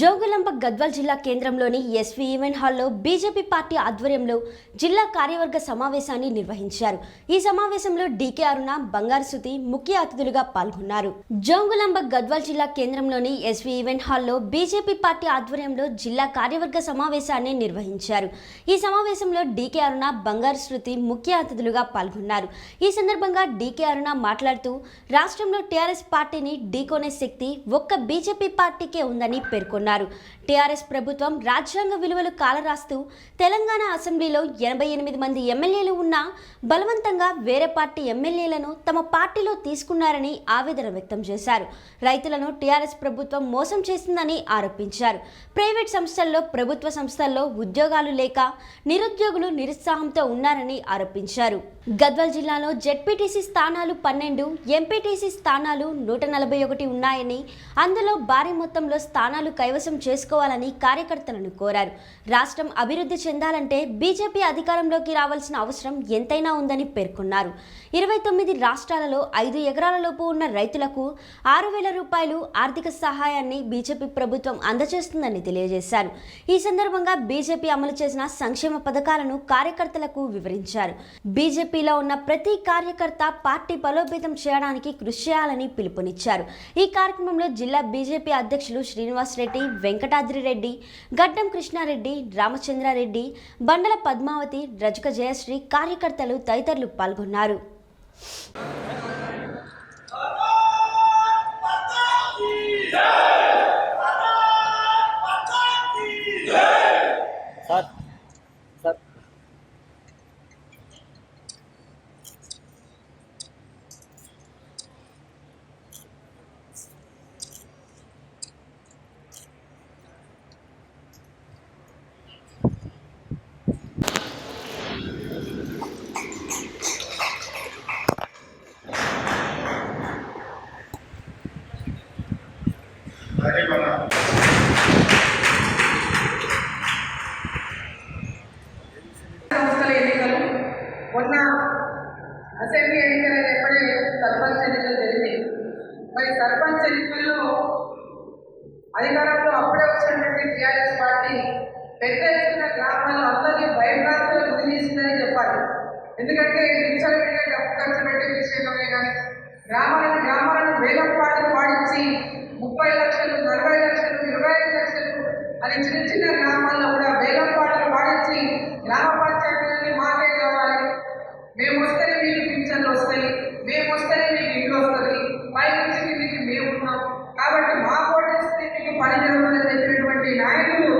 జోగులాంబ గద్వాల్ జిల్లా కేంద్రంలోని SV event హాల్లో బీజేపీ పార్టీ ఆధ్వర్యంలో జిల్లా కార్యవర్గ సమావేశాన్ని నిర్వహించారు. ఈ సమావేశంలో డీకే అరుణ బంగారు శృతి ముఖ్య అతిథులుగా పాల్గొన్నారు. జోగులాంబ గద్వాల్ జిల్లా కేంద్రంలోని ఎస్వి ఈవెంట్ హాల్లో బీజేపీ పార్టీ ఆధ్వర్యంలో జిల్లా కార్యవర్గ సమావేశాన్ని నిర్వహించారు. ఈ సమావేశంలో డీకే అరుణ బంగారు శృతి ముఖ్య అతిథులుగా పాల్గొన్నారు. ఈ సందర్భంగా డీకే అరుణ మాట్లాడుతూ రాష్ట్రంలో టీఆర్ఎస్ పార్టీని ఢీకొనే శక్తి ఒక్క బీజేపీ పార్టీకే ఉందని పేర్కొన్నారు. పాల్గొన్నారు టీఆర్ఎస్ ప్రభుత్వం రాజ్యాంగ విలువలు కాలరాస్తూ తెలంగాణ అసెంబ్లీలో ఎనభై ఎనిమిది మంది ఎమ్మెల్యేలు ఉన్నా బలవంతంగా వేరే పార్టీ ఎమ్మెల్యేలను తమ పార్టీలో తీసుకున్నారని ఆవేదన వ్యక్తం చేశారు. రైతులను టీఆర్ఎస్ ప్రభుత్వం మోసం చేసిందని ఆరోపించారు. ప్రైవేట్ సంస్థల్లో ప్రభుత్వ సంస్థల్లో ఉద్యోగాలు లేక నిరుద్యోగులు నిరుత్సాహంతో ఉన్నారని ఆరోపించారు. గద్వాల్ జిల్లాలో జెడ్పీటీసీ స్థానాలు పన్నెండు ఎంపీటీసీ స్థానాలు నూట నలభై ఒకటి ఉన్నాయని అందులో భారీ మొత్తంలో స్థానాలు కైవసం చేసుకోవాలని కార్యకర్తలను కోరారు. రాష్ట్రం అభివృద్ధి చెందాలంటే బీజేపీ అధికారంలోకి రావాల్సిన అవసరం ఎంతైనా ఉందని పేర్కొన్నారు. ఇరవై తొమ్మిది రాష్ట్రాలలో ఐదు ఎకరాలలోపు ఉన్న రైతులకు ఆరు వేల రూపాయలు ఆర్థిక సహాయాన్ని బీజేపీ ప్రభుత్వం అందజేస్తుందని తెలియజేశారు. ఈ సందర్భంగా బీజేపీ అమలు చేసిన సంక్షేమ పథకాలను కార్యకర్తలకు వివరించారు. బీజేపీలో ఉన్న ప్రతి కార్యకర్త పార్టీ బలోపేతం చేయడానికి కృషి చేయాలని పిలుపునిచ్చారు. ఈ కార్యక్రమంలో జిల్లా బీజేపీ అధ్యక్షులు శ్రీనివాస్ రెడ్డి వెంకటాద్రి రెడ్డి గడ్డం కృష్ణారెడ్డి రామచంద్రారెడ్డి బండల పద్మావతి రజక జయశ్రీ కార్యకర్తలు తదితరులు పాల్గొన్నారు Yeah సార్ అలాగే మన సంస్థల ఎన్నికలు మొన్న అసెంబ్లీ ఎన్నికలు రేపటి సర్పంచ్ ఎన్నికలు జరిగింది మరి సర్పంచ్ ఎన్నికల్లో అధికారంలో అప్పుడే వచ్చినటువంటి టీఆర్ఎస్ పార్టీ పెద్ద ఎత్తున గ్రామాల్లో అందరినీ భయభ్రాంతులు గురి చెప్పాలి. ఎందుకంటే విచ్చలవిడిగా డబ్బు ఖర్చు పెట్టే విషయంలోనే కానీ గ్రామాలను గ్రామాలను వేలం పాటలు పాడించి ముప్పై లక్షలు నలభై లక్షలు ఇరవై ఐదు లక్షలు అని చిన్న చిన్న గ్రామాల్లో కూడా వేలం పాటలు పాడించి గ్రామ పంచాయతీలన్నీ మాకే కావాలి. మేము వస్తే మీకు పింఛన్లు వస్తాయి మేము వస్తేనే మీకు ఇల్లు వస్తుంది పై నుంచి మీకు మేము ఉన్నాం కాబట్టి మా కోటేస్తే మీకు పని జరుగుతుందని చెప్పినటువంటి నాయకులు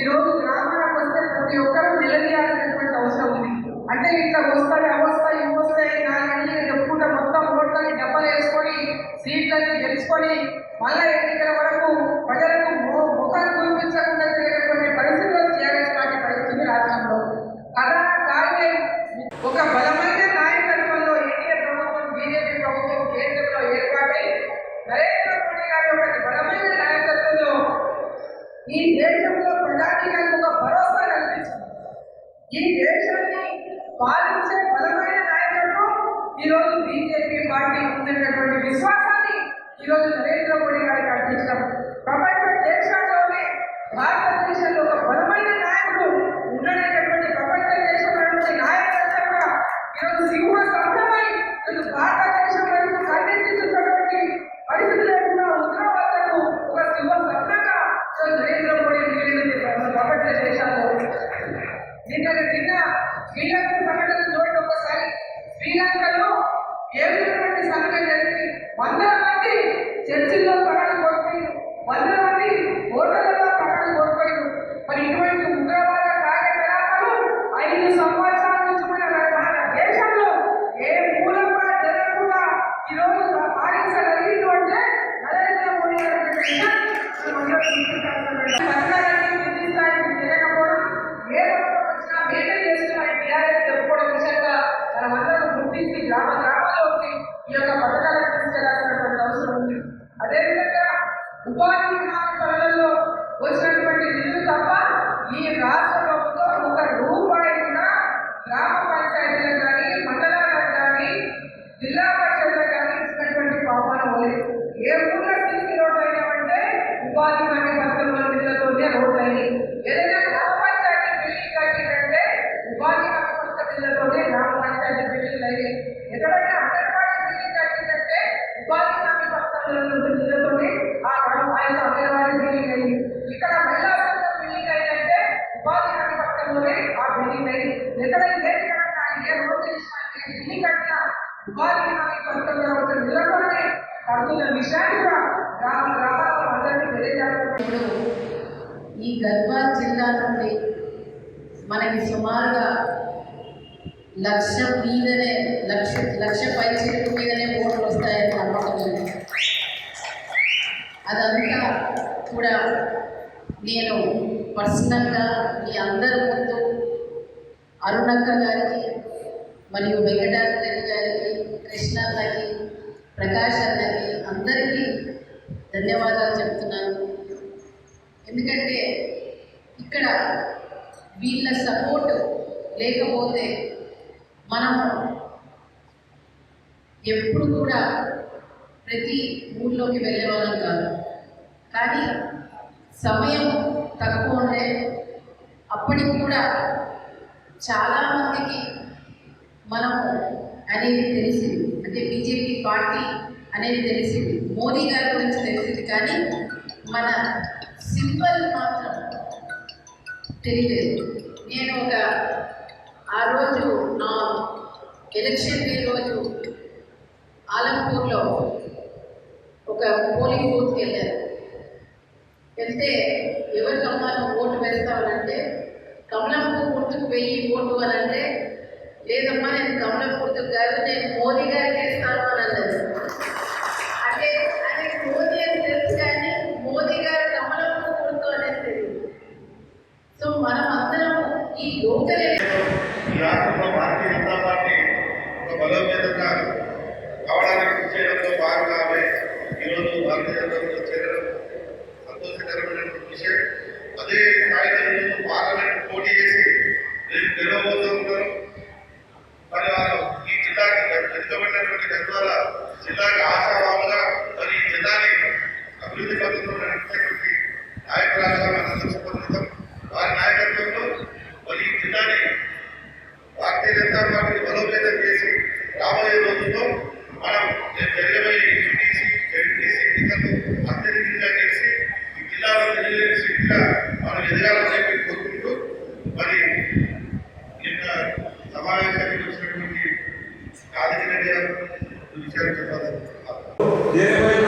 ఈరోజు గ్రామాలకు వస్తే ప్రతి ఒక్కరూ నిలదీయాల్సినటువంటి అవసరం ఉంది అంటే ఇట్లా వస్తాయి అవస్థాయి ఇవి వస్తాయి నాయని చెప్పుకుంటా మొత్తం ఓట్లని డబ్బలు వేసుకొని సీట్లని గెలుచుకొని మళ్ళా ఎన్నికల వరకు ప్రజలకు ముఖం చూపించకుండా తిరిగేటువంటి పరిస్థితులు టీఆర్ఎస్ పార్టీ పరిస్థితి రాష్ట్రంలో. కదా కానీ ఒక బలమైన నాయకత్వంలో ఎన్డీఏ ప్రభుత్వం బీజేపీ ప్రభుత్వం కేంద్రంలో ఏర్పాటై నరేంద్ర మోడీ గారి ఒక బలమైన నాయకత్వంలో ఈ దేశంలో ప్రజానీకానికి ఒక భరోసా కల్పించింది. ఈ దేశాన్ని పాలించే బలమైన నాయకత్వం ఈరోజు బీజేపీ పార్టీ ఉందన్నటువంటి విశ్వాసాన్ని ఈరోజు నరేంద్ర మోడీ గారికి కల్పించడం సంఘటన జరిగింది. వందల మంది చర్చిల్లో ప్రకటన కోల్పోయారు. వందల మంది హోటళ్ళలో ప్రకటన కోల్పోయారు. మరి ఇటువంటి ఉగ్రవాద కార్యకలాపాలు ఐదు సంవత్సరాల నుంచి మన మన దేశంలో ఏ మూలం కూడా జరగకుండా ఈరోజు పాలించగలిగింది అంటే నరేంద్ర మోడీ గారి విషయాన్ని మనం అందరం ఉపాధి హామీ పనులలో వచ్చినటువంటి నిధులు తప్ప ఈ రాష్ట్ర ప్రభుత్వం ఒక రూపాయి కూడా గ్రామ పంచాయతీలకు కానీ మండలాలకు కానీ జిల్లా పరిషత్లకు కానీ ఇచ్చినటువంటి పాపాన ఏ ఊళ్ళో సీసీ రోడ్డు అయినామంటే ఉపాధి సమయంలో ఈ గద్వాల్ జిల్లా నుండి మనకి సుమారుగా లక్ష మీదనే లక్ష లక్ష పై చెట్టు మీదనే ఓట్లు వస్తాయని నమ్మకం అదంతా కూడా నేను పర్సనల్గా మీ అందరి ముందు అరుణక్క గారికి మరియు వెంకటాద్రి రెడ్డి గారికి కృష్ణన్నకి ప్రకాష్ అన్నకి అందరికీ ధన్యవాదాలు చెప్తున్నాను. ఎందుకంటే ఇక్కడ వీళ్ళ సపోర్ట్ లేకపోతే మనము ఎప్పుడు కూడా ప్రతి ఊళ్ళోకి వెళ్ళేవాళ్ళం కాదు. కానీ సమయం తక్కువ ఉండే అప్పటికి కూడా చాలామందికి మనము అనేది తెలిసింది. అంటే బీజేపీ పార్టీ అనేది తెలిసింది. మోదీ గారి గురించి తెలిసింది. కానీ మన సింబల్ మాత్రం తెలియలేదు. నేను ఒక ఆ రోజు నా ఎలక్షన్ డే రోజు ఆలంపూర్లో ఒక పోలింగ్ బూత్కి వెళ్ళాను. వెళ్తే ఎవరికమ్మా నువ్వు ఓటు వేస్తావనంటే కమలంపూర్ గుర్తుకు వెయ్యి ఓటు అని అంటే లేదమ్మా నేను కమలం గుర్తుకు కాదు నేను మోదీ గారికి వేస్తాను అని అన్నది అంటే అది మోదీ అని తెలుసు కానీ మోదీ గారు కమలంపూర్ గుర్తు అనేది తెలియదు సో మనం అందరం ఈ లోకల్ ఈ రాష్ట్రంలో భారతీయ జనతా పార్టీ ఒక బలోపేతంగా కావడానికి కృషి చేయడంలో భాగంగా ఆమె ఈరోజు భారతీయ జనతా పార్టీలో చేరడం సంతోషకరమైనటువంటి విషయం అదే స్థాయిలో ఈరోజు పార్లమెంట్ పోటీ చేసి రేపు గెలవబోతూ ఉంటారు మరి వారు ఈ జిల్లాకి వెనుకబడినటువంటి గద్వాల జిల్లాకి ఆశావాముగా మరి ఈ జిల్లాని అభివృద్ధి పథకంలో నడిపినటువంటి నాయకురాలుగా మనందరూ సుపరిచితం వారి నాయకత్వంలో మరి ఈ జిల్లాని భారతీయ జనతా పార్టీని బలోపేతం చేసి రాబోయే రోజుల్లో మనం రేపు జరగబోయే ఎంపీటీసీ జడ్పీటీసీ ఎన్నికల్లో అత్యధికంగా గెలిచి ఈ జిల్లాలో తెలియలేని శక్తిగా మనం ఎదగాలని చెప్పి కోరుకుంటూ మరి ఈ యొక్క సమావేశానికి వచ్చినటువంటి కాదిరెడ్డి గారు ఈ